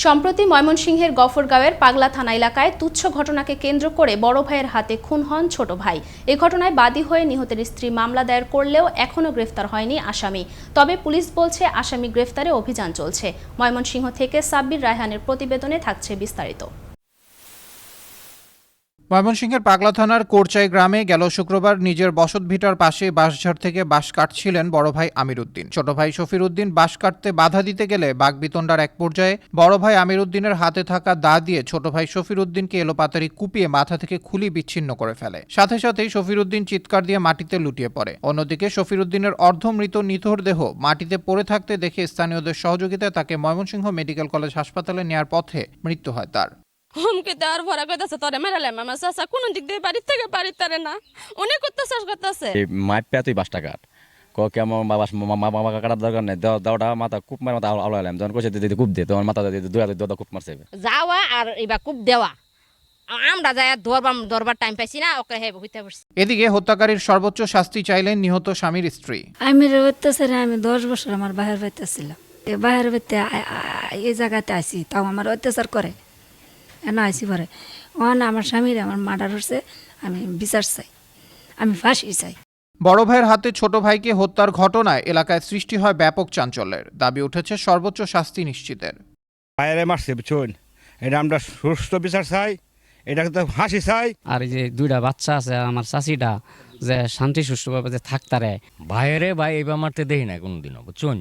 সম্প্রতি ময়মনসিংহের গফরগাঁওয়ের পাগলা থানা এলাকায় তুচ্ছ ঘটনাকে কেন্দ্র করে বড় ভাইয়ের হাতে খুন হন ছোট ভাই। এ ঘটনায় বাদী হয়ে নিহতের স্ত্রী মামলা দায়ের করলেও এখনও গ্রেফতার হয়নি আসামি। তবে পুলিশ বলছে আসামি গ্রেফতারে অভিযান চলছে। ময়মনসিংহ থেকে সাব্বির রায়হানের প্রতিবেদনে থাকছে বিস্তারিত। ময়মনসিংহের পাগলা থানার কোরচাই গ্রামে গেল শুক্রবার নিজের বসত ভিটার পাশে বাঁশঝাড় থেকে বাঁশ কাটছিলেন বড় ভাই আমির উদ্দিন ছোট ভাই শফির উদ্দিন বাঁশ কাটতে বাধা দিতে গেলে বাগবিতণ্ডার এক পর্যায়ে বড় ভাই আমির উদ্দিনের হাতে থাকা দা দিয়ে ছোট ভাই শফির উদ্দিনকে এলোপাতারি কুপিয়ে মাথা থেকে খুলি বিচ্ছিন্ন করে ফেলে। সাথে সাথেই শফির উদ্দিন চিৎকার দিয়ে মাটিতে লুটিয়ে পড়ে। অন্যদিকে শফির উদ্দিনের অর্ধমৃত নিথর দেহ মাটিতে পড়ে থাকতে দেখে স্থানীয়দের সহযোগিতায় তাকে ময়মনসিংহ মেডিকেল কলেজ হাসপাতালে নেওয়ার পথে মৃত্যু হয় তার। হুমকি দেওয়ার পরে কইতাছে তোরে মেরালাম আমার চাচা কোন দিক দিয়ে বাড়ির থেকে বাড়ির তারে না। অনেক অত্যাচার করতেছে। মাপ পেয়ে তুই বাসটা কাট। ক কে আমার বাবা মামা কাটার দরকার নেই? দেওয়াটা মাথা কুপ মার মাথা আলাইলাম যখন কইছে দিদি কুপ দে তোমার মাথা দিয়ে দুই হাতে দুটা কুপ মারছে যাওয়া আর এবার খুব দেওয়া। আমরা যাই ধরবার ধরবার টাইম পাইছি না ওকে হে হইতে পারছি এদিকে হত্যাকারীর সর্বোচ্চ শাস্তি চাইলেন নিহত স্বামীর স্ত্রী। আমি অত্যাচারে আমি দশ বছর আমার বাহের বাড়িতে ছিলাম। এই বাহের বাড়িতে আ- আ- এই জায়গাতে আসি তাও আমার অত্যাচার করে। এন আসি পরে ওখানে আমার স্বামীর আমার মার্ডার হচ্ছে আমি বিচার চাই। আমি ফাঁসি চাই। বড় ভাইয়ের হাতে ছোট ভাইকে হত্যার ঘটনায় এলাকায় সৃষ্টি হয় ব্যাপক চাঞ্চল্যের। দাবি উঠেছে সর্বোচ্চ শাস্তি নিশ্চিতের। বাইরে মারছে বুঝছেন? এটা আমরা সুস্থ বিচার চাই এটা তো হাসি চাই। আর এই যে দুইটা বাচ্চা আছে আমার চাষিটা যে শান্তি সুষ্ঠুভাবে যে থাকতারে। ভাইরে ভাই এই মারতে দেখি না কোনোদিনও বুঝছুন?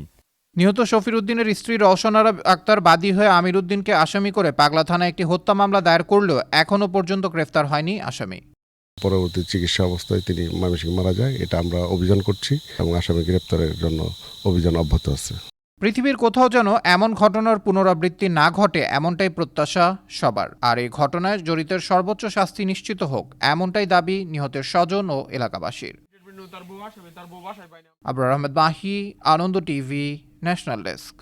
নিহত শফির উদ্দিনের স্ত্রী রওশনারা আক্তার বাদী হয়ে আমির উদ্দিনকে আসামি করে পাগলা থানায় একটি হত্যা মামলা দায়ের করলেও এখনও পর্যন্ত গ্রেফতার হয়নি আসামি। পরবর্তী চিকিৎসা অবস্থায় তিনি ময়মনসিংহে মারা যায় এটা আমরা অভিযান করছি এবং আসামি গ্রেপ্তারের জন্য অভিযান অব্যাহত আছে। পৃথিবীর কোথাও যেন এমন ঘটনার পুনরাবৃত্তি না ঘটে এমনটাই প্রত্যাশা সবার। আর এই ঘটনায় জড়িতের সর্বোচ্চ শাস্তি নিশ্চিত হোক এমনটাই দাবি নিহতের স্বজন ও এলাকাবাসীর। Abrar Ahmed Mahi Ananda TV national desk